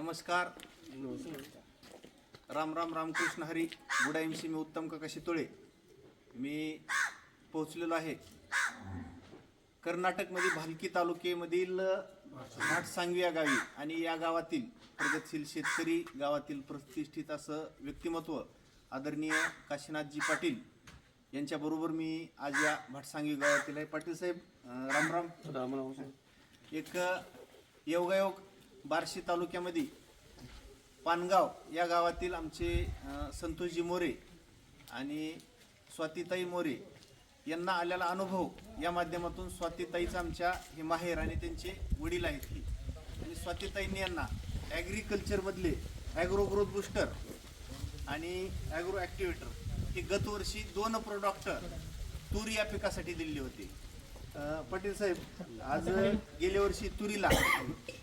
नमस्कार. राम राम रामकृष्ण हरी. गुडाईमशी मी उत्तम काका शितोळे मी पोहोचलेलो आहे कर्नाटकमध्ये भालकी तालुक्यामधील घाटसांगवी या गावी आणि या गावातील प्रगतशील शेतकरी गावातील प्रतिष्ठित असं व्यक्तिमत्व आदरणीय काशीनाथजी पाटील यांच्याबरोबर मी आज या भाटसांगवी गावातील आहे. पाटील साहेब अं, राम राम. रामराव एक योगायोग बार्शी तालुक्यामध्ये पानगाव या गावातील आमचे संतोषजी मोरे आणि स्वातीताई मोरे यांना आलेला अनुभव या माध्यमातून स्वातीताईचं आमच्या हे माहेर आणि त्यांचे वडील आहेत ही आणि स्वातीताईंनी यांना ॲग्रिकल्चरमधले ॲग्रो ग्रोथ बुस्टर आणि ॲग्रो ॲक्टिवेटर हे गतवर्षी दोन प्रोडक्ट तूर या पिकासाठी दिलेली होती. पाटील साहेब आज गेल्या वर्षी तुरीला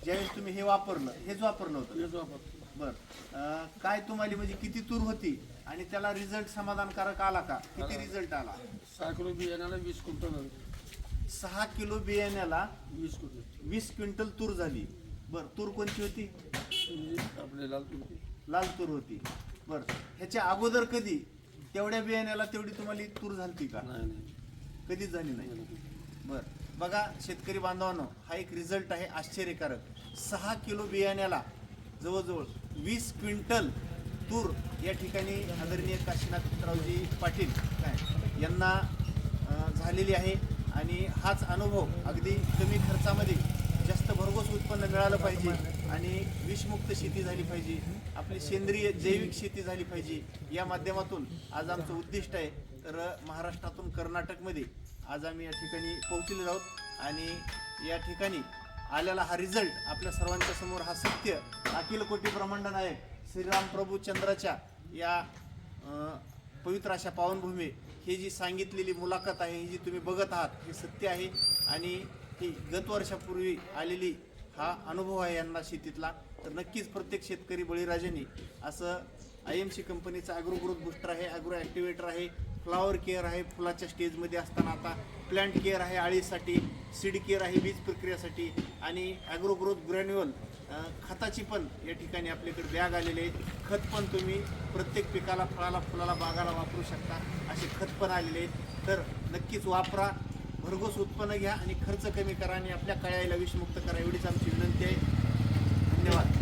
ज्यावेळेस तुम्ही हे वापरलं हेच वापरलं होतं बर. अं, काय तुम्हाला म्हणजे किती तूर होती आणि त्याला रिझल्ट समाधानकारक आला का? किती रिझल्ट आला? सहा किलो बियाण्याला वीस क्विंटल. सहा किलो बियाण्याला वीस क्विंटल. वीस क्विंटल तूर झाली. बर तूर कोणती होती? म्हणजे आपले लाल तुरटी लाल तूर होती. बर ह्याच्या अगोदर कधी तेवढ्या बियाण्याला तेवढी तुम्हाला तूर झालती का? नाही नाही. कधीच झाली नाही. बर. बघा शेतकरी बांधवांनो हा एक रिझल्ट आहे आश्चर्यकारक. सहा किलो बियाण्याला जवळजवळ वीस क्विंटल तूर या ठिकाणी आदरणीय काशीनाथरावजी पाटील काय यांना झालेली आहे. आणि हाच अनुभव अगदी कमी खर्चामध्ये जास्त भरघोस उत्पन्न मिळालं पाहिजे आणि विषमुक्त शेती झाली पाहिजे. आपली सेंद्रिय जैविक शेती झाली पाहिजे. या माध्यमातून आज आमचं उद्दिष्ट आहे तर महाराष्ट्रातून कर्नाटकमध्ये आज आम्ही या ठिकाणी पोहोचलेलो आहोत आणि या ठिकाणी आलेला हा रिझल्ट आपल्या सर्वांच्या समोर हा सत्य अखिल कोटी ब्रह्मांड नायक श्रीराम प्रभू चंद्राच्या या पवित्र अशा पावनभूमी ही जी सांगितलेली मुलाखत आहे ही जी तुम्ही बघत आहात हे सत्य आहे आणि ही गत वर्षापूर्वी आलेली हा अनुभव आहे यांना शेतीतला. तर नक्कीच प्रत्येक शेतकरी बळीराजांनी असं आय एम सी कंपनीचा ॲग्रो ग्रोथ बुस्टर आहे ॲग्रो ॲक्टिवेटर आहे फ्लावर केअर आहे फुलाच्या स्टेजमध्ये असताना आता प्लांट केअर आहे आळीसाठी सीड केअर आहे बीज प्रक्रियासाठी आणि ॲग्रो ग्रोथ ग्रॅन्युअल खताची पण या ठिकाणी आपल्याकडे बॅग आलेले आहेत खत पण तुम्ही प्रत्येक पिकाला फळाला फुलाला बागाला वापरू शकता असे खत पण आलेले आहेत. तर नक्कीच वापरा भरघोस उत्पन्न घ्या आणि खर्च कमी करा आणि आपल्या कळ्याला विषमुक्त करा एवढीच आमची विनंती आहे. धन्यवाद.